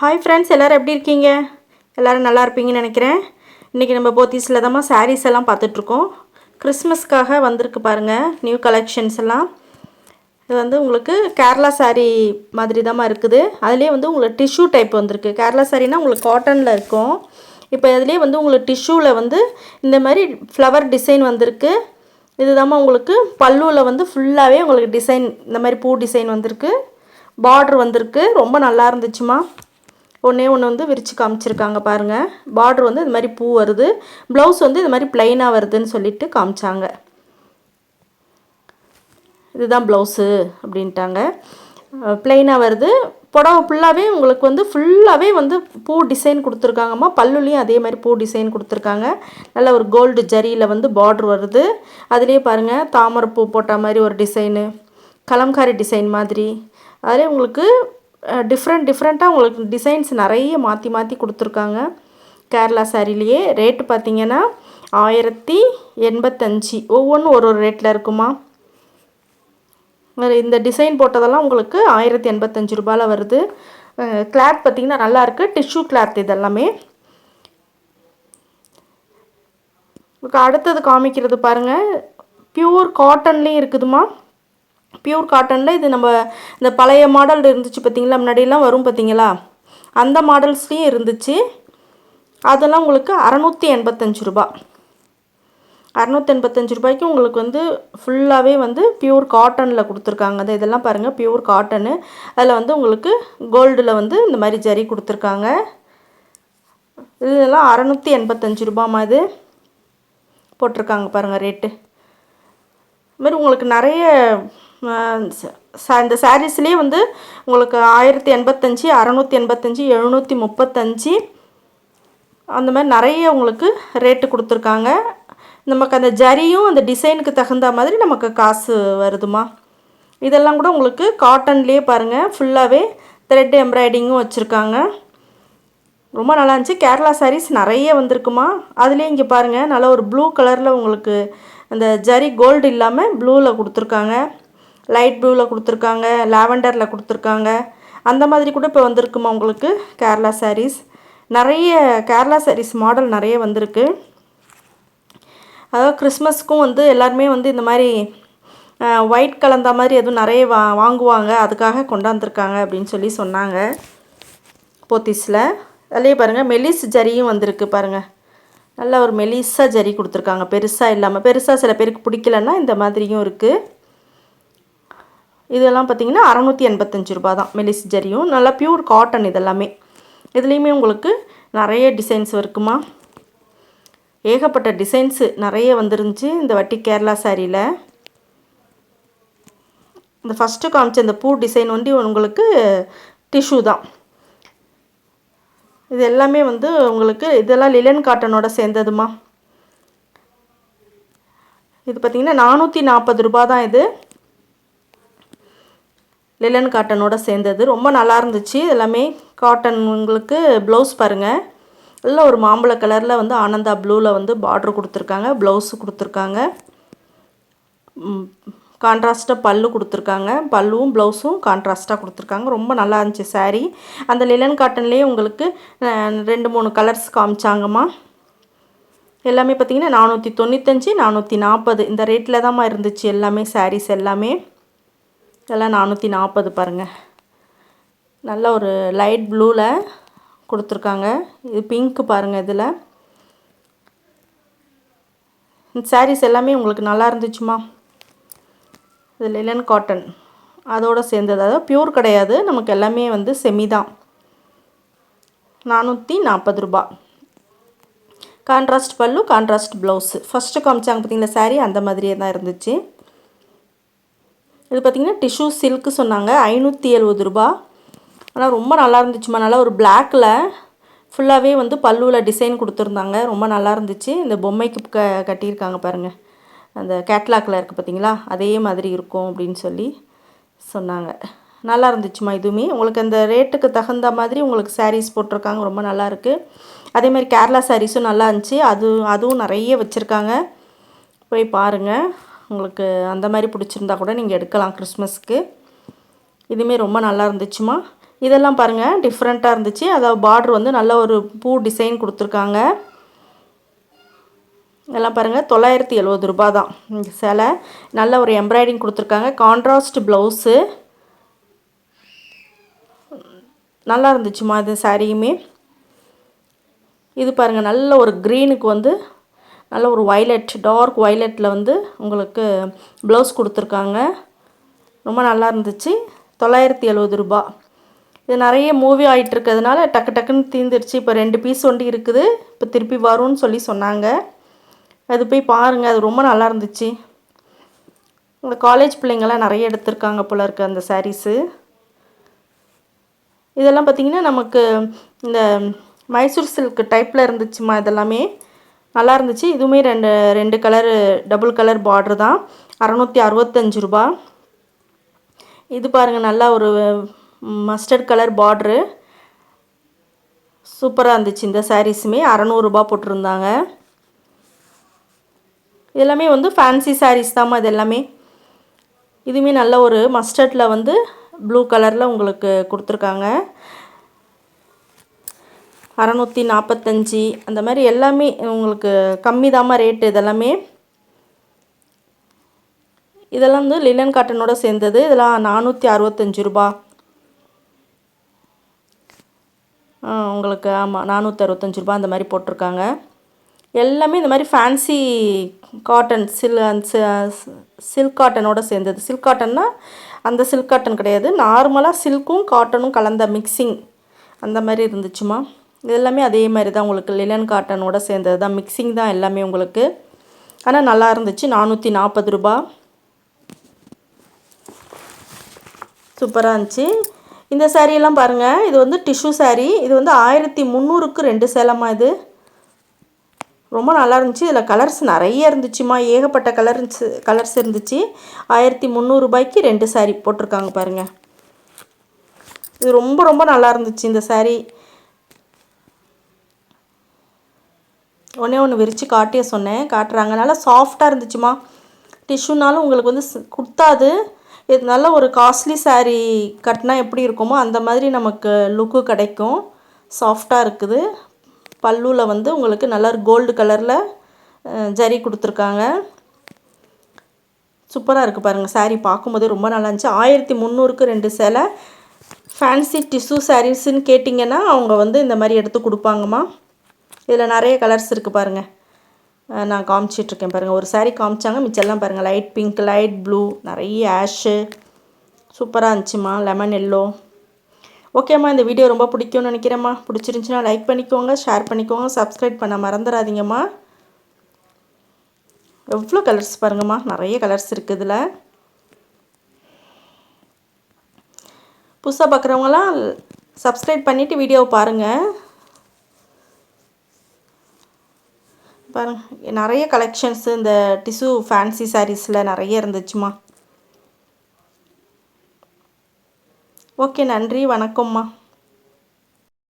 Hi friends எல்லோரும் எப்படி இருக்கீங்க? எல்லோரும் நல்லா இருப்பீங்கன்னு நினைக்கிறேன். இன்றைக்கி நம்ம போத்தீஸில் தான் சாரீஸ் எல்லாம் பார்த்துட்ருக்கோம். கிறிஸ்மஸ்க்காக வந்திருக்கு பாருங்கள் நியூ கலெக்ஷன்ஸ் எல்லாம். இது வந்து உங்களுக்கு கேரளா saree மாதிரி தான் இருக்குது. அதுலேயே வந்து உங்களுக்கு டிஷ்யூ டைப் வந்திருக்கு. கேரளா சாரீனா உங்களுக்கு காட்டனில் இருக்கும். இப்போ இதுலேயே வந்து உங்களுக்கு டிஷ்யூவில் வந்து இந்த மாதிரி ஃப்ளவர் டிசைன் வந்திருக்கு. இதுதாம்மா உங்களுக்கு பல்லுவில் வந்து ஃபுல்லாகவே உங்களுக்கு டிசைன் இந்த மாதிரி பூ டிசைன் வந்திருக்கு. பார்ட்ரு வந்திருக்கு. ரொம்ப நல்லா இருந்துச்சுமா ஒன்றே ஒன்று வந்து விரித்து காமிச்சிருக்காங்க பாருங்கள் பார்ட்ரு வந்து இது மாதிரி பூ வருது. ப்ளவுஸ் வந்து இது மாதிரி ப்ளைனாக வருதுன்னு சொல்லிட்டு காமிச்சாங்க. இதுதான் ப்ளவுஸு அப்படின்ட்டாங்க. ப்ளைனாக வருது. புடவை ஃபுல்லாகவே உங்களுக்கு வந்து ஃபுல்லாகவே வந்து பூ டிசைன் கொடுத்துருக்காங்கம்மா. பல்லுலேயும் அதே மாதிரி பூ டிசைன் கொடுத்துருக்காங்க. நல்ல ஒரு கோல்டு ஜரியில் வந்து பார்ட்ரு வருது. அதுலேயே பாருங்கள் தாமரை பூ போட்ட மாதிரி ஒரு டிசைனு கலம்காரி டிசைன் மாதிரி. அதிலே உங்களுக்கு டிஃப்ரெண்ட் டிஃப்ரெண்ட்டாக உங்களுக்கு டிசைன்ஸ் நிறைய மாற்றி மாற்றி கொடுத்துருக்காங்க. கேரளா சாரிலேயே ரேட்டு பார்த்தீங்கன்னா ஆயிரத்தி எண்பத்தஞ்சு. ஒவ்வொன்றும் ஒரு ஒரு ரேட்டில் இருக்குமா? இந்த டிசைன் போட்டதெல்லாம் உங்களுக்கு ஆயிரத்தி எண்பத்தஞ்சு ரூபாயில் வருது. கிளாத் பார்த்திங்கன்னா நல்லாயிருக்கு டிஷ்யூ கிளாத் இதெல்லாமே. உங்களுக்கு அடுத்தது காமிக்கிறது பாருங்கள் பியூர் காட்டன்லேயும் இருக்குதுமா? பியூர் காட்டனில் இது நம்ம இந்த பழைய மாடல் இருந்துச்சு பார்த்தீங்களா முன்னாடியெல்லாம் வரும் பார்த்தீங்களா அந்த மாடல்ஸ்லேயும் இருந்துச்சு. அதெல்லாம் உங்களுக்கு அறநூற்றி எண்பத்தஞ்சு ரூபா. அறநூற்றி எண்பத்தஞ்சு ரூபாய்க்கு உங்களுக்கு வந்து ஃபுல்லாகவே வந்து பியூர் காட்டனில் கொடுத்துருக்காங்க. அது இதெல்லாம் பாருங்கள் பியூர் காட்டனு அதில் வந்து உங்களுக்கு கோல்டில் வந்து இந்த மாதிரி ஜரி கொடுத்துருக்காங்க. இதெல்லாம் அறநூற்றி எண்பத்தஞ்சு ரூபாமா இது. போட்டிருக்காங்க பாருங்கள் ரேட்டு மாதிரி உங்களுக்கு நிறைய இந்த சாரீஸ்லேயே வந்து உங்களுக்கு ஆயிரத்தி எண்பத்தஞ்சு அறநூற்றி எண்பத்தஞ்சு எழுநூற்றி முப்பத்தஞ்சு அந்த மாதிரி நிறைய உங்களுக்கு ரேட்டு கொடுத்துருக்காங்க. நமக்கு அந்த ஜரியும் அந்த டிசைனுக்கு தகுந்த மாதிரி நமக்கு காசு வருதுமா இதெல்லாம் கூட உங்களுக்கு காட்டன்லேயே பாருங்கள் ஃபுல்லாகவே த்ரெட் எம்ப்ராய்டிங்கும் வச்சுருக்காங்க. ரொம்ப நல்லா இருந்துச்சு. கேரளா சாரீஸ் நிறைய வந்திருக்குமா அதுலேயே இங்கே பாருங்கள் நல்லா ஒரு ப்ளூ கலரில் உங்களுக்கு அந்த ஜரி கோல்டு இல்லாமல் ப்ளூவில் கொடுத்துருக்காங்க. லைட் ப்ளூவில் கொடுத்துருக்காங்க லாவெண்டரில் கொடுத்துருக்காங்க. அந்த மாதிரி கூட இப்போ வந்திருக்குமா உங்களுக்கு? கேரளா சாரீஸ் நிறைய கேரளா சாரீஸ் மாடல் நிறைய வந்திருக்கு. அதாவது கிறிஸ்மஸ்க்கும் வந்து எல்லாருமே வந்து இந்த மாதிரி ஒயிட் கலந்த மாதிரி எதுவும் நிறைய வா வாங்குவாங்க. அதுக்காக கொண்டாந்துருக்காங்க அப்படின்னு சொல்லி சொன்னாங்க. போத்தீஸில். அதுலேயே பாருங்கள் மெலிஸ் ஜரியும் வந்திருக்கு பாருங்கள் நல்ல ஒரு மெலிஸாக ஜரி கொடுத்துருக்காங்க. பெருசாக இல்லாமல் பெருசாக சில பேருக்கு பிடிக்கலன்னா இந்த மாதிரியும் இருக்குது இதெல்லாம் பார்த்திங்கன்னா அறநூற்றி எண்பத்தஞ்சு ரூபா தான் மெலிஸ் ஜரியும். நல்லா பியூர் காட்டன் இதெல்லாமே. இதுலேயுமே உங்களுக்கு நிறைய டிசைன்ஸ் இருக்குமா? ஏகப்பட்ட டிசைன்ஸு நிறைய வந்துருந்துச்சு இந்த வட்டி கேரளா சாரியில் இந்த ஃபஸ்ட்டு காமிச்ச இந்த பூ டிசைன் வந்து உங்களுக்கு டிஷ்யூ தான் இது எல்லாமே வந்து உங்களுக்கு இதெல்லாம் லிலன் காட்டனோட சேர்ந்ததுமா? இது பார்த்திங்கன்னா நானூற்றி நாற்பது ரூபா தான் இது. லிலன் காட்டனோட சேர்ந்தது. ரொம்ப நல்லா இருந்துச்சு. எல்லாமே காட்டன் உங்களுக்கு ப்ளவுஸ் பாருங்கள் இல்லை ஒரு மாம்பழ கலரில் வந்து ஆனந்தா ப்ளூவில் வந்து பார்ட்ரு கொடுத்துருக்காங்க. ப்ளவுஸு கொடுத்துருக்காங்க. கான்ட்ராஸ்ட்டாக பல்லு கொடுத்துருக்காங்க. பல்லுவும் ப்ளவுஸும் கான்ட்ராஸ்ட்டாக கொடுத்துருக்காங்க. ரொம்ப நல்லா இருந்துச்சு சாரீ அந்த லிலன் காட்டன்லேயே உங்களுக்கு ரெண்டு மூணு கலர்ஸ் காமிச்சாங்கம்மா. எல்லாமே பார்த்திங்கன்னா நானூற்றி தொண்ணூத்தஞ்சு நானூற்றி நாற்பது இந்த ரேட்டில் தான்மா இருந்துச்சு எல்லாமே சாரீஸ் எல்லாமே. இதெல்லாம் நானூற்றி நாற்பது பாருங்கள் நல்ல ஒரு லைட் ப்ளூவில் கொடுத்துருக்காங்க. இது பிங்க்கு பாருங்கள் இதில். இந்த சாரீஸ் எல்லாமே உங்களுக்கு நல்லா இருந்துச்சுமா? இது லெலன் காட்டன் அதோடு சேர்ந்தது. அதாவது ப்யூர் கிடையாது. நமக்கு எல்லாமே வந்து செமி தான். நானூற்றி நாற்பது ரூபா. கான்ட்ராஸ்ட் பல்லு கான்ட்ராஸ்ட் ப்ளவுஸு ஃபஸ்ட்டு காமிச்சாங்க பார்த்தீங்களா சாரீ அந்த மாதிரியே தான் இருந்துச்சு. இது பார்த்திங்கன்னா டிஷ்யூ சில்க்கு சொன்னாங்க. ஐநூற்றி எழுபது ரூபா. ஆனால் ரொம்ப நல்லா இருந்துச்சுமா நல்லா ஒரு பிளாக்கில் ஃபுல்லாகவே வந்து பல்லுவில் டிசைன் கொடுத்துருந்தாங்க. ரொம்ப நல்லா இருந்துச்சு. இந்த பொம்மைக்கு க கட்டியிருக்காங்க பாருங்கள் அந்த கேட்லாக்கில் இருக்குது பார்த்தீங்களா அதே மாதிரி இருக்கும் அப்படின்னு சொல்லி சொன்னாங்க. நல்லா இருந்துச்சுமா இதுவுமே. உங்களுக்கு அந்த ரேட்டுக்கு தகுந்த மாதிரி உங்களுக்கு சாரீஸ் போட்டிருக்காங்க. ரொம்ப நல்லாயிருக்கு அதேமாதிரி கேரளா சாரீஸும் நல்லா இருந்துச்சு. அது அதுவும் நிறைய வச்சுருக்காங்க. போய் பாருங்கள் உங்களுக்கு அந்த மாதிரி பிடிச்சிருந்தா கூட நீங்கள் எடுக்கலாம் கிறிஸ்மஸ்க்கு. இதுவுமே ரொம்ப நல்லா இருந்துச்சுமா. இதெல்லாம் பாருங்கள் டிஃப்ரெண்ட்டாக இருந்துச்சு. அதாவது பார்ட்ரு வந்து நல்ல ஒரு பூ டிசைன் கொடுத்துருக்காங்க. இதெல்லாம் பாருங்கள் தொள்ளாயிரத்தி எழுபது ரூபா தான். இந்த சேலை. நல்ல ஒரு எம்ப்ராய்டிங் கொடுத்துருக்காங்க. கான்ட்ராஸ்ட் ப்ளவுஸு நல்லா இருந்துச்சுமா இது சாரியுமே. இது பாருங்கள் நல்ல ஒரு க்ரீனுக்கு வந்து நல்ல ஒரு வைலட் டார்க் வைலட்டில் வந்து உங்களுக்கு ப்ளவுஸ் கொடுத்துருக்காங்க. ரொம்ப நல்லா இருந்துச்சு. தொள்ளாயிரத்தி எழுபது ரூபா. இது நிறைய மூவி ஆகிட்டு இருக்கிறதுனால டக்கு டக்குன்னு தீர்ந்துருச்சு இப்போ ரெண்டு பீஸ் ஒண்டி இருக்குது. இப்போ திருப்பி வரும்னு சொல்லி சொன்னாங்க. அது போய் பாருங்கள் அது ரொம்ப நல்லா இருந்துச்சு. இந்த காலேஜ் பிள்ளைங்கள்லாம் நிறைய எடுத்திருக்காங்க போல இருக்குது அந்த சாரீஸு இதெல்லாம் பார்த்திங்கன்னா நமக்கு இந்த மைசூர் சில்க் டைப்பில் இருந்துச்சுமா இதெல்லாமே. நல்லா இருந்துச்சு இதுவுமே ரெண்டு ரெண்டு கலரு டபுள் கலர் பார்ட்ரு தான். அறநூற்றி அறுபத்தஞ்சு ரூபா. இது பாருங்கள் நல்லா ஒரு மஸ்டர்ட் கலர் பார்ட்ரு சூப்பராக இருந்துச்சு இந்த சாரீஸுமே அறநூறுரூபா போட்டிருந்தாங்க. இதெல்லாமே வந்து ஃபேன்சி சாரீஸ் தாம்மா இது எல்லாமே. இதுவுமே நல்ல ஒரு மஸ்டர்டில் வந்து ப்ளூ கலரில் உங்களுக்கு கொடுத்துருக்காங்க. அறநூற்றி நாற்பத்தஞ்சி அந்த மாதிரி எல்லாமே உங்களுக்கு கம்மி தாம்மா ரேட்டு இதெல்லாமே. இதெல்லாம் வந்து லினன் காட்டனோட சேர்ந்தது. இதெல்லாம் நானூற்றி அறுபத்தஞ்சி ரூபா. உங்களுக்கு ஆமாம் நானூற்றி அறுபத்தஞ்சி ரூபா அந்த மாதிரி போட்டிருக்காங்க. எல்லாமே இந்த மாதிரி ஃபேன்சி காட்டன் சில் சில்க் காட்டனோட சேர்ந்தது. சில்க் காட்டன்னா அந்த சில்க் காட்டன் கிடையாது. நார்மலாக சில்க்கும் காட்டனும் கலந்த மிக்சிங் அந்த மாதிரி இருந்துச்சுமா இது எல்லாமே அதே மாதிரி தான் உங்களுக்கு லிலன் காட்டனோட சேர்ந்தது தான். மிக்சிங் தான் எல்லாமே உங்களுக்கு. ஆனால் நல்லா இருந்துச்சு. நானூற்றி நாற்பது ரூபா. சூப்பராக இருந்துச்சு. இந்த சேரீலாம் பாருங்கள் இது வந்து டிஷ்யூ சேரீ இது வந்து ஆயிரத்தி முந்நூறுக்கு ரெண்டு சேலமாக இது. ரொம்ப நல்லா இருந்துச்சு. இதில் கலர்ஸ் நிறைய இருந்துச்சுமா. ஏகப்பட்ட கலர்ஸ் கலர்ஸ் இருந்துச்சு. ஆயிரத்தி முந்நூறுபாய்க்கு ரெண்டு சாரீ போட்டிருக்காங்க பாருங்கள் இது ரொம்ப ரொம்ப நல்லா இருந்துச்சு இந்த சாரீ ஒன்றே ஒன்று விரித்து காட்டிய சொன்னேன். காட்டுறாங்க. நல்லா சாஃப்டாக இருந்துச்சுமா டிஷ்யூனாலும் உங்களுக்கு வந்து குத்தாது. இது நல்ல ஒரு காஸ்ட்லி சாரீ கட்டினா எப்படி இருக்குமோ அந்த மாதிரி நமக்கு லுக்கு கிடைக்கும். சாஃப்டாக இருக்குது. பல்லுவில் வந்து உங்களுக்கு நல்லா கோல்டு கலரில் ஜரி கொடுத்துருக்காங்க. சூப்பராக இருக்குது பாருங்கள் சாரீ பார்க்கும்போதே ரொம்ப நல்லா இருந்துச்சு. ஆயிரத்தி முந்நூறுக்கு ரெண்டு சேலை. ஃபேன்சி டிஷ்யூ சாரீஸ்ன்னு கேட்டிங்கன்னா அவங்க வந்து இந்த மாதிரி எடுத்து கொடுப்பாங்கம்மா. இதில் நிறைய கலர்ஸ் இருக்குது பாருங்கள் நான் காமிச்சிட்ருக்கேன் பாருங்கள் ஒரு சாரீ காமிச்சாங்க மிச்செல்லாம் பாருங்கள் லைட் பிங்க் லைட் ப்ளூ நிறைய ஆஷு சூப்பராக இருந்துச்சுமா லெமன் எல்லோ ஓகேம்மா இந்த வீடியோ ரொம்ப பிடிக்கும்னு நினைக்கிறேம்மா. பிடிச்சிருந்துச்சின்னா லைக் பண்ணிக்கோங்க ஷேர் பண்ணிக்கோங்க சப்ஸ்கிரைப் பண்ண மறந்துடாதீங்கம்மா. எவ்வளோ கலர்ஸ் பாருங்கம்மா. நிறைய கலர்ஸ் இருக்குது இதில். புதுசாக பார்க்குறவங்களாம் சப்ஸ்கிரைப் பண்ணிவிட்டு வீடியோவை பாருங்கள் பாருங்கள் நிறைய கலெக்ஷன்ஸு இந்த டிஷ்யூ ஃபேன்சி சாரீஸில் நிறைய இருந்துச்சுமா. ஓகே நன்றி வணக்கம்மா.